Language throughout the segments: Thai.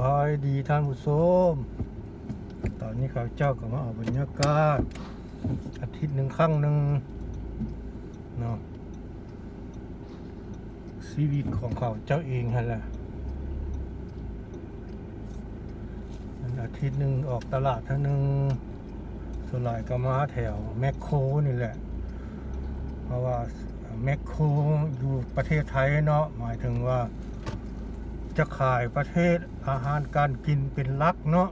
บายดีท่านผู้ชมตอนนี้ข้าเจ้าก็มาเอาบรรยากาศ อาทิตย์หนึ่งครั้งหนึ่งเนาะชีวิตของเขาเจ้าเองฮะแหละอาทิตย์หนึ่งออกตลาดท่านึงสลายก็มาแถวแมคโครนี่แหละ เพราะว่าแมคโครอยู่ประเทศไทยเนาะหมายถึงว่า จะขายประเทศอาหารการกินเป็นลักเนาะ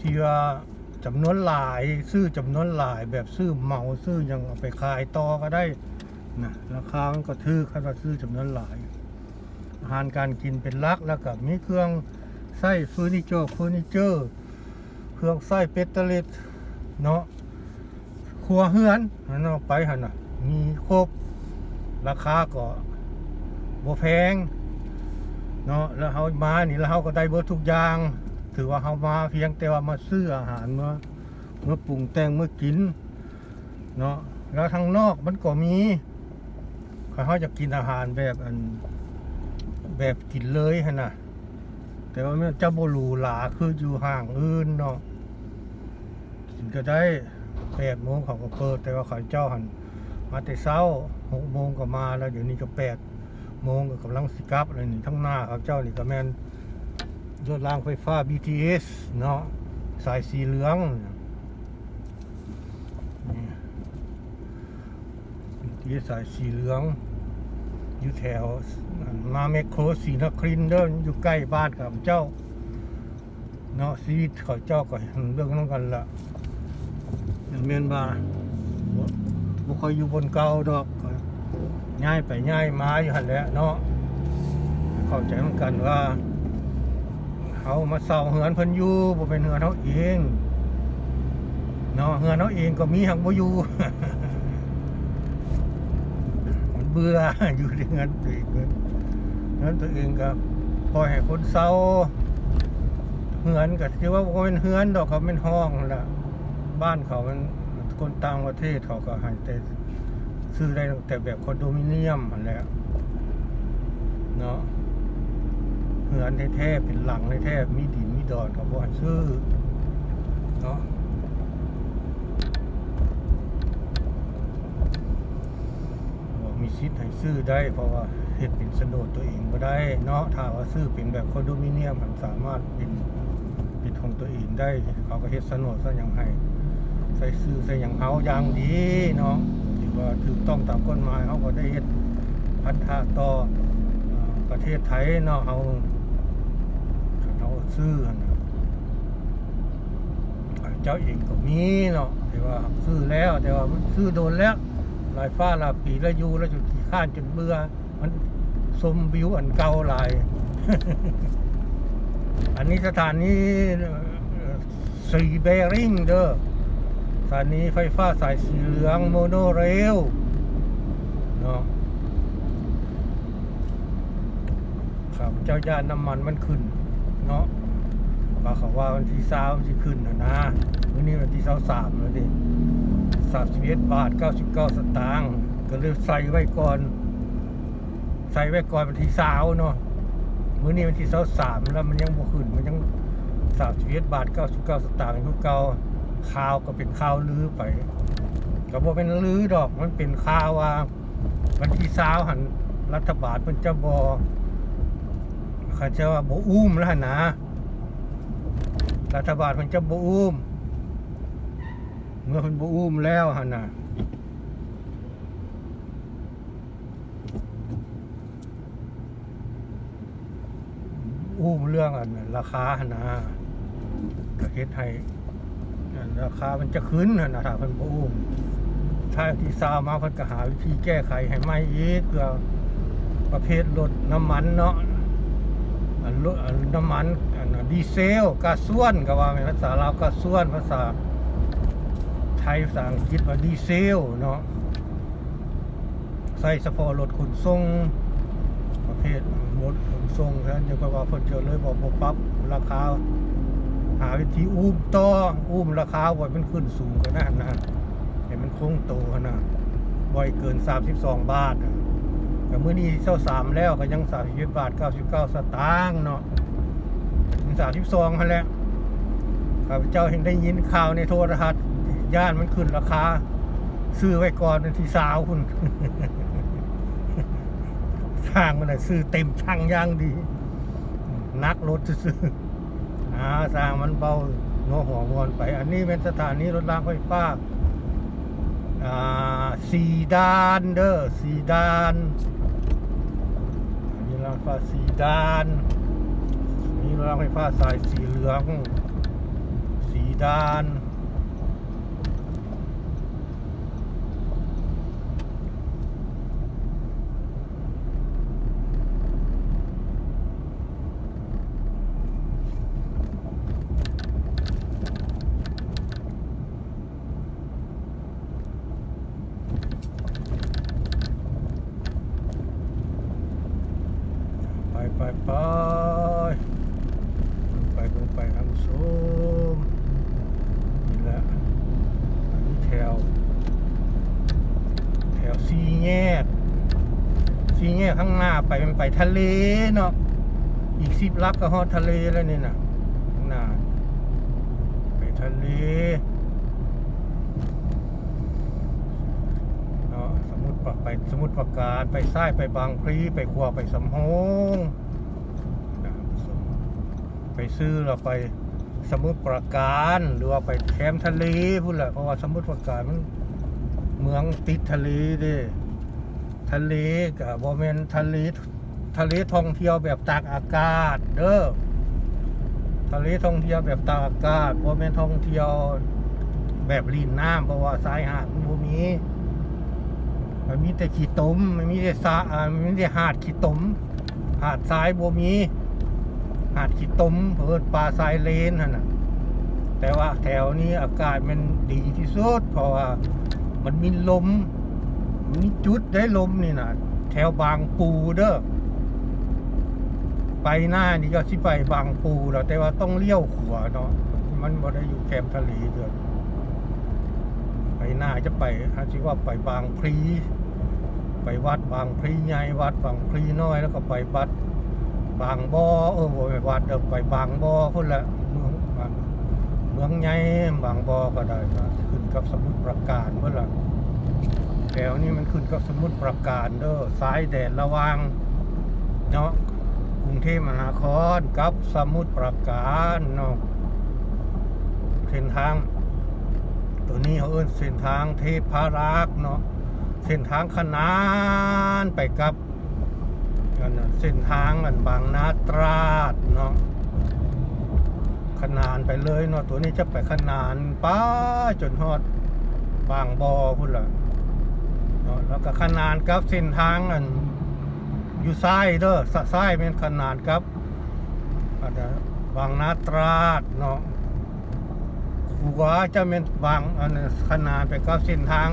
ที่ว่จำนวนหลายซื้อจำนวนหลายแบบซื้อเหมาซื้อยังเอาไปขายต่อก็ได้นะราคามันก็ถือคันว่าซื้อจำนวนหลาย อาหารการกินเป็นลักแล้วก็มีเครื่องใส้เฟอร์นิเจอร์เฟอร์นิเจอร์เครื่องใส้เป็ดเตล็ดเนาะครัวเฮือนอันเนาะไปหันน่ะมีครบราคาก็บ่แพง เนาะแล้วเขามานี่แล้วเขาก็ได้เบิดทุกอย่าง ถือว่าเขามาเพียงแต่ว่ามาซื้ออาหารมาเมื่อปรุงแต่งเมื่อกินเนาะแล้วทางนอกมันก็มีเขาจะกินอาหารแบบอันแบบกินเลยฮะนะแต่ว่ามันจะบรูหราคืออยู่ห่างอื่นเนาะกินก็ได้แปดโมงเขาก็เปิด แต่ว่าเขาเจ้าหันมาแต่เช้าหกโมงก็มาแล้วเดี๋ยวนี้ก็แปด โมงก็กำลังสิกับเลยนี่ทั้งหน้าครับเจ้านี่ก็แมนรถรางไฟฟ้า BTS เนาะสายสีเหลืองนี่ BTS สายสีเหลือง อยู่แถวมาเมโครสีนครินเด้ออยู่ใกล้บ้านกับเจ้า เนาะชีวิตเขาเจ้าก็เรื่องนั้นกันละเมียนบาบ่บ่ค่อยอยู่บนเก่าดอกก็ ง่ายไปง่ายมาอยู่หันแหล้วเนาะเข้าใจเหมือนกันว่าเขามาเศร้าเหือนเพิ่นอยู่บ่เป็นเหือนเขาเองเนาะเหือนเขาเองก็มีหักบ่อยู่ มันเบื่ออยู่ในเงินตัวเองเงินตัวเองก็ปล่อยให้คนเศร้าเหือนก็ที่ว่าบ่เป็นเหือนดอกเขาเป็นห้องนั่นล่ะบ้านเขามันคนต่างประเทศเขาก็ให้แต่ ซื้อได้ตั้งแต่แบบคอนโดมิเนียมมันแล้วเนาะเหือนแท้ๆเป็นหลังแท้ๆมีดินมีดอนเขาบอกซื้อเนาะบอกมีสิทธิ์ให้ซื้อได้ เพราะว่าเฮ็ดเป็นโฉนดตัวเองก็ได้ เนาะถ้าว่าซื้อเป็นแบบคอนโดมิเนียมมันสามารถเป็นเป็นของตัวเองได้ เขาก็เฮ็ดโฉนดซะอย่างให้ใส่ซื้อใส่อย่างเขาอย่างดีเนาะ ว่าถูกต้องตามกฎหมายเขาก็ได้เฮ็ดพันธะต่ออประเทศไทยเนาะเขาเขาซื้อเจ้าเองก็มีเนาะแต่ว่าซื้อแล้วแต่ว่าซื้อโดนแล้วหลายฟ้าหลายปีแล้วอยู่แล้วจนขี้ข้านจนเบื่อมันสมวิวอันเก่าหลาย อันนี้สถานีสีเบริงเด้อ สถานีไฟฟ้าสายสีเหลืองโมโนเรลเนาะครับเจ้าย่านน้ำมันมันขึ้น เนาะว่าเขาว่าวันที่สามจะขึ้นนะนะวันนี้วันที่สาสามแล้วดิสามสิบเอ็ดบาทเก้าสิบเก้าสตางค์ก็เลยใส่ไว้ก่อน ใส่ไว้ก่อนวันที่สาวเนาะมื้อนี้วันที่สาสามแล้วมันยังบ่ขึ้นมันยังสามสิบเอ็ดบาทเก้าสิบเก้าสตางค์อยู่เก่า ข่าวก็เป็นข่าวลือไปก็บ่เป็นลือดอกมันเป็นข่าวว่าวันที่สาวหันรัฐบาลเพิ่นจะบ่เขาจะว่าบ่อุ้มแล้วนะรัฐบาลเพิ่นจะบ่อุ้มเมื่อเพิ่นบ่อุ้มแล้วหั่นน่ะอุ้มเรื่องอันราคาหนนะก็เฮ็ดให้ ราคามันจะขึ้นนะถ้าเพิ่นบ่อุ้มถ้าที่ซาวมาเพิ่นก็หาวิธีแก้ไขให้ใหม่อีกเพื่อประเภทรถน้ำมันเนาะอันรถน้ำมันอันดีเซลกาส่วนก็ว่าเป็นภาษาลาวกาส่วนภาษาไทยภาษาอังกฤษว่าดีเซลเนาะใส่เฉพาะรถขนส่งประเภทรถขนส่งนั้นจะก็ว่าเพิ่นจะเลยบอกปรับราคา หาวิธีอุ้มต่ออุ้มราคาไว้มันขึ้นสูงกว่านั้นนะให้มันคงโตนะบ่อยเกิน 32 บาทแต่เมื้อนี้เท่าสามแล้วก็ยัง31บาท99สตางค์เนาะสามสิบสองนั่นแหละข้าพเจ้าเห็นได้ยินข่าวในโทรทัศน์ย่านมันขึ้นราคา ซื้อไว้ก่อนวันที่สาวคุณสร้างมันน่ะซื้อเต็มช่างย่างดี นักรถซื้อาสร้างมันเบาโนหัววนไป อันนี้เป็นสถานีรถรางไฟฟ้าอ่าสีดานเด้อสีดานมีรางไฟฟ้าสีดาน มีรางไฟฟ้าสายสีเหลือง สีดาน ไปไปไปไปลงไปทางโซมนี่แหละอันนี้แถว แถวซีแยกซีแยกข้างหน้า ไปมันไปทะเลเนาะอีกสิบลักก็ฮอดทะเลแล้วนี่นะข้าน้าไปทะเลเนาะสมุดปราไปสมุดประการไปซ้ายไปบางพลีไปขวาไปสำโฮงไปซื้อเราไปสมุดประการหรือว่าไปแคมทะเลพูดแหละเพราะว่าสมุดประการมันเมืองติดทะเลด้ ทะเลกับบอมเมนทะเลทะเลท่องเที่ยวแบบตากอากาศ เด้อทะเลท่องเที่ยวแบบตากอากาศบ่แม่นท่องเที่ยวแบบลีนน้ำเพราะว่าสายหาดมันบ่มีมันมีแต่ขี้ตมมันมีแต่สาอ่ามันมีแต่หาดขี้ตมหาดทรายบ่มี หาดขี้ตมเพิ่นปลาทรายเลนหั่นน่ะแต่ว่าแถวนี้อากาศมันดีที่สุดเพราะว่ามันมีลม มีจุดได้ลมนี่นะแถวบางปูเด้อไปหน้านี่ก็สิไปบางปูแล้วแต่ว่าต้องเลี้ยวขวาเนาะมันบ่ได้อยู่แคมทะเลเดือไปหน้าจะไปอาจจะว่าไปบางพลีไปวัดบางพลีใหญ่วัดบางพลีน้อยแล้วก็ไปวัด บางบ่อเออบ่ไปวัดเดิมไปบางบ่อพุ่นละเมืองเมืองใหญ่บางบ่อก็ได้ขึ้นกับสมุทรปราการเพิ่นละ แถวนี้มันขึ้นกับสมุทรปราการเด้อซ้ายแดดระวังเนาะกรุงเทพมหานครกับสมุทรปราการเนาะเส้นทาง ตัวนี้เขาเอิ้นเส้นทางเทพารักษ์เนาะเส้นทางขนานไปกับเส้นทางอันบางนาตราดเนาะขนานไปเลยเนาะตัวนี้จะไปขนานป้าจนฮอดบางบอพุ่นละเนาะ แล้วก็ขนานกับเส้นทางอันอยู่ซ้ายเด้อซ้ายเป็นขนาดครับอาจจะบางนาตราดเนาะขวาจะเป็นบางอันขนาดไปกับเส้นทาง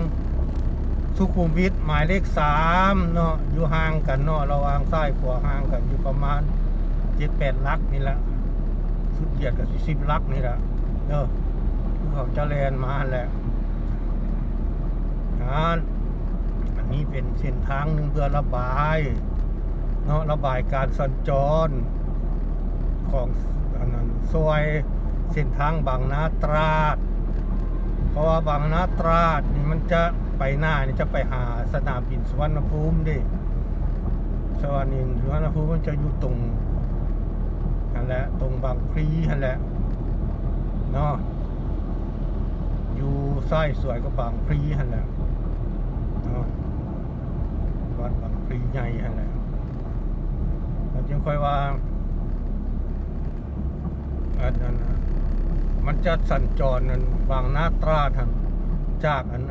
สุขุมวิทหมายเลขสามเนาะอยู่ห่างกันเนาะระหว่างซ้ายขวาห่างกันอยู่ประมาณเจ็ดแปดลักนี่แหละสุดเกียดกับสิบลักนี่แหละเออเขาจะแลนมาแหละงาน นี้เป็นเส้นทางหนึ่งเพื่อระบายเนาะระบายการสัญจรของอันนั้นซอยเส้นทางบางนาตราด เพราะว่าบางนาตราดนี่มันจะไปหน้านี่จะไปหาสนามบินสุวรรณภูมิดิสวรรณสุวรรณภูมิมันจะอยู่ตรงนั่นแหละตรงบางพลีนั่นแหละเนาะอยู่ซ้สวยก็บางพลีนั่นแหละเนาะ วัดบางพลีใหญ่นั่นแหละผมจึงค่อยว่าอันนั้นมันจะสัญจรนั่นบางนาตราดหั่นจากอัน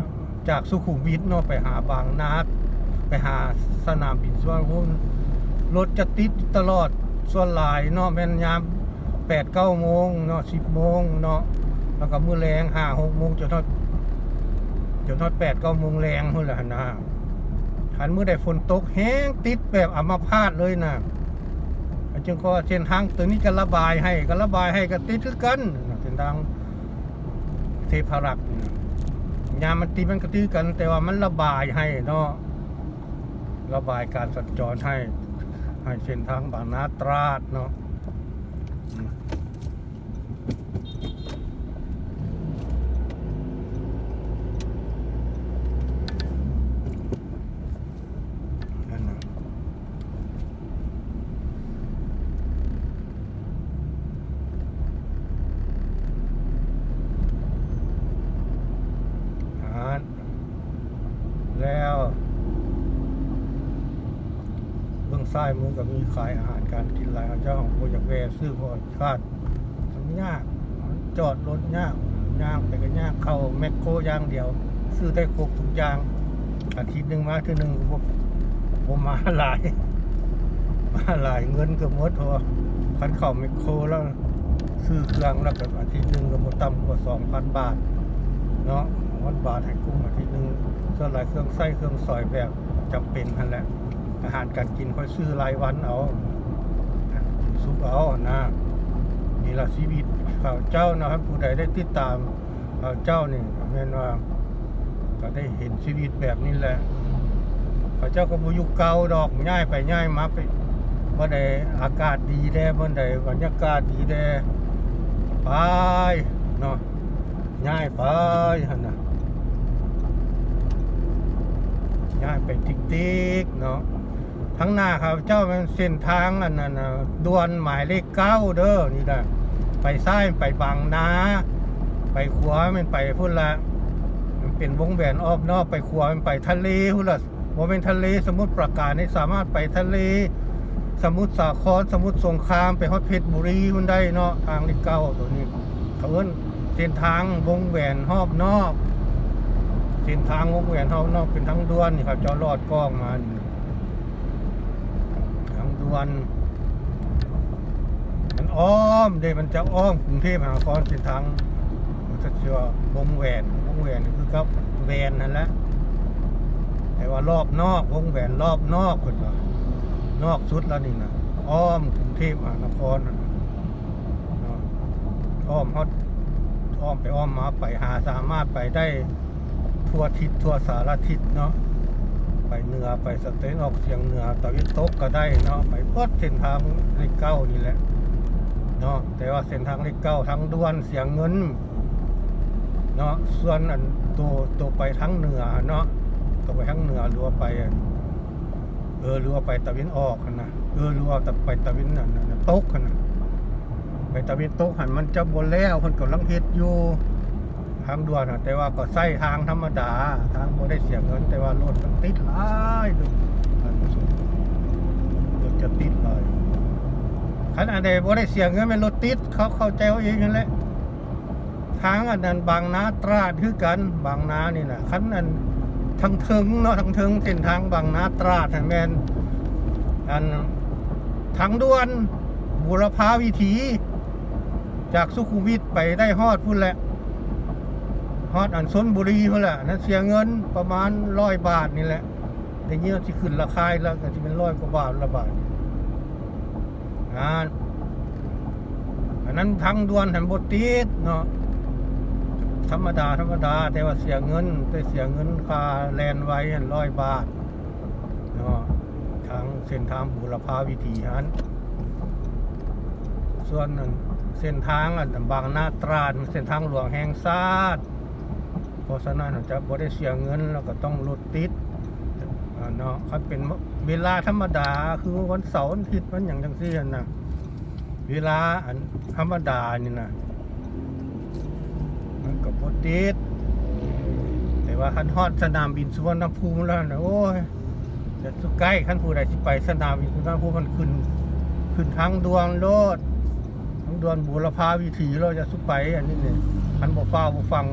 จากสุขุมวิทเนาะไปหาบางนาไปหาสนามบินส่วนภูมิรถจะติดตลอดส่วนหลายเนาะแม่นยามแปดเก้าโมงเนาะสิบโมงเนาะแล้วก็มื้อแรงห้าหกโมงจนทอดจนทอดแปดเก้าโมงแรงพุ่นละนะ อันเมื่อใดฝนตกแห้งติดแบบอัมพาตเลยนะจึงก็เส้นทางตัวนี้ก็ระบายให้ก็ระบายให้ก็ติดคือกันเส้นทางเทพารักษ์ยามมันตีมันก็ตีกัน แต่ว่ามันระบายให้เนาะระบายการสัญจรให้ให้เส้นทางบางนาตราดเนาะ อืมนั่นน่ะอ่านแล้ว เบื้อง ซ้ายมือก็มีขายอาหารการกินหลายเจ้าของโปรจากแวะซื้อพอคาดมันยาก จอดรถยากยากไปก็ยากเข้าแมคโครย่างเดียว ซื้อได้ครบทุกอย่าง อาทิตย์หนึ่งมาทีหนึ่งผมผมมาหลาย มาหลายเงินก็หมดเพราะว่าคันเข้าแมคโครแล้วซื้อเครื่องแล้วก็อาทิตย์หนึ่งก็หมดต่ำกว่าสองพันบาทเนาะวันบาทให้กุ้งอาทิตย์หนึ่งส่วนหลายเครื่องไส้เครื่องซอยแบบจำเป็นนั่นแหละ อาหารการกินค่อยซื้อรายวันเอาซุปเอานะนี่ละชีวิตข่าวเจ้านะครับผู้ใดได้ติดตามข่าวเจ้านี่แม่นว่าก็ได้เห็นชีวิตแบบนี้แหละข่าวเจ้าก็บุยุคเก่าดอกง่ายไปง่ายมาไปบ่ได้อากาศดีแด้บ่ได้บรรยากาศดีแด้ไปเนาะง่ายไปหั่นน่ะง่ายไปติ๊กๆเนาะ ทั้งหน้าครับ เจ้ามันเส้นทางอันนั้นน่ะดวนหมายเลขเก้าเด้อนี่แหละไปซ้ายไปบางนาไปขวามันไปพุ่นละมันเป็นวงแหวนออบนอกไปขวามันไปทะเลพุ่นละว่าเป็นทะเลสมุทรปราการนี่สามารถไปทะเล สมุทรสาครสมุทรสงครามไปฮอดเพชรบุรีมันได้เนาะทางเลขเก้าตัวนี้เขาเอิ้นเส้นทางวงแหวนรอบนอกเส้นทางวงแหวนรอบนอกเป็นทั้งด้วนนี่ครับเจ้าลอดกล้องมานี่ วนมันอ้อมเดยมันจะอ้อมกรุงเทพมหานครเป็นทางจะเชื่อวงแหวนวงแหวนคือกับแหวนนั่นแหละแต่ว่ารอบนอกวงแหวนรอบนอกคนว่านอกสุดแล้วนี่นะอ้อมกรุงเทพมหานครนะอ้อมฮอดอ้อมไปอ้อมมาไปหาสามารถไปได้ทั่วทิศทั่วสารทิศเนาะ ไปเหนือไปสเตนออกเสียงเหนือตะวันตกก็ได้เนาะไปพดเส้นทางเลขเก้านี่แหละเนาะแต่ว่าเส้นทางเลขเก้าทางด่วนเสียงเงินเนาะส่วนอันตัวตัวไปทางเหนือเนาะตัวไปทางเหนือหรือว่าไปเออหรือว่าไปตะวันออกนนะเออหรือว่าแต่ไปตะวันนะนะตกกันนะไปตะวันตกหันมันจะบนแล้วคนกำลังเฮ็ดอยู่ ทางด่วนอะแต่ว่าก็ใส่ทางธรรมดา ทางบ่ได้เสียเงินแต่ว่ารถมันติดหลายดูท่านผู้ชมรถจะติดหลายคันอันใดบ่ได้เสียเงินเป็นรถติด เขาเข้าใจเอาเองนั่นแหละทางอันนั้นบางนาตราดคือกันบางนานี่นะคันนั้นทางถึงเนาะทางถึงเส้นทางบางนาตราดนั่นแมนอันทางด่วนบุรพาวิถี จากสุขุมวิทไปได้ฮอดพุ่นแหละ ฮอดอันซนบุรีเพื่อแหละนั่นเสียเงินประมาณร้อยบาทนี่แหละแต่เงี้ยที่ขึ้นราคาแล้วก็จะเป็นร้อยกว่าบาทละบาทอ่าอันนั้นทางด่วนหันบติดเนาะธรรมดาธรรมดา แต่ว่าเสียเงินแต่เสียเงินค่าแลนไว้หันร้อยบาทเนาะทางเส้นทางบุรพาวิถีหันส่วนนั้นเส้นทางอันบางนาตราดเส้นทางหลวงแห่งชาติ ราะฉะนั้นจะบ่ได้เสียเงินแล้วก็ต้องรถติดเนาะครับเป็นเวลาธรรมดาคือวันเสาร์วันอาทิตย์วันอย่างจังซี่นนะเวลาอันธรรมดานี่นะมันก็บ่ติดแต่ว่าคันฮอดสนามบินสุวรรณภูมิแล้วนะโอ้ยจะสุใกล้คันผู้ใดสิไปสนามบินสุวรรณภูมิมันขึ้นขึ้นทางดวนโลดทางดวนบุรพาวิถีเราจะสุดไปอันนี้เนี่ยคันบ่ฟ้าบ่ฟัง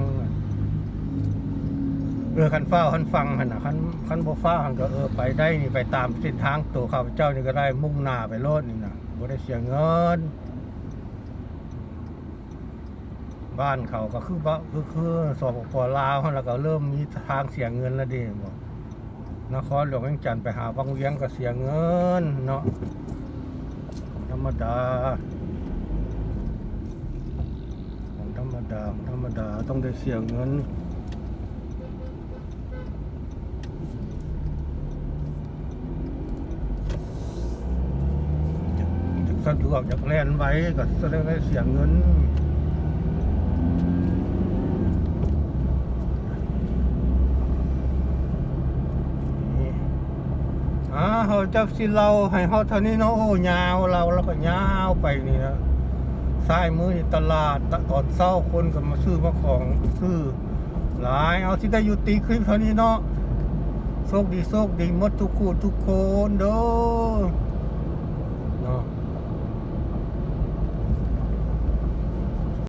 เออคันฟ้าคันฟังหันน่ะคันคันบ่ฟ้าหันก็เออไปได้นี่ไปตามเส้นทางตัวข้าพเจ้านี่ก็ได้มุ่งหน้าไปโลดนี่นะบ่ได้เสียเงิน บ้านเขาก็คือบ้าคือคือสปปลาวแล้วก็เริ่มมีทางเสียเงินแล้วดิบ่นครหลวงเวียงจันทน์ไปหาบางเวียงก็เสียเงินเนาะธรรมดาธรรมดาธรรมดาต้องได้เสียเงิน จะจะ สะดวกอยากแลนไว้ก็แสดงว่าเสียเงินอ่าเขาจะสิเราให้เขาเท่านี้เนาะโอ้ยาวเราแล้วก็ยาวไปนี่นะซ้ายมือนี่ตลาดตอนเศร้าคนก็มาซื้อมาของซื้อหลายเอาที่ได้อยู่ตีคลิปเท่านี้เนาะโชคดีโชคดีมดทุกคู่ทุกคนเด้อ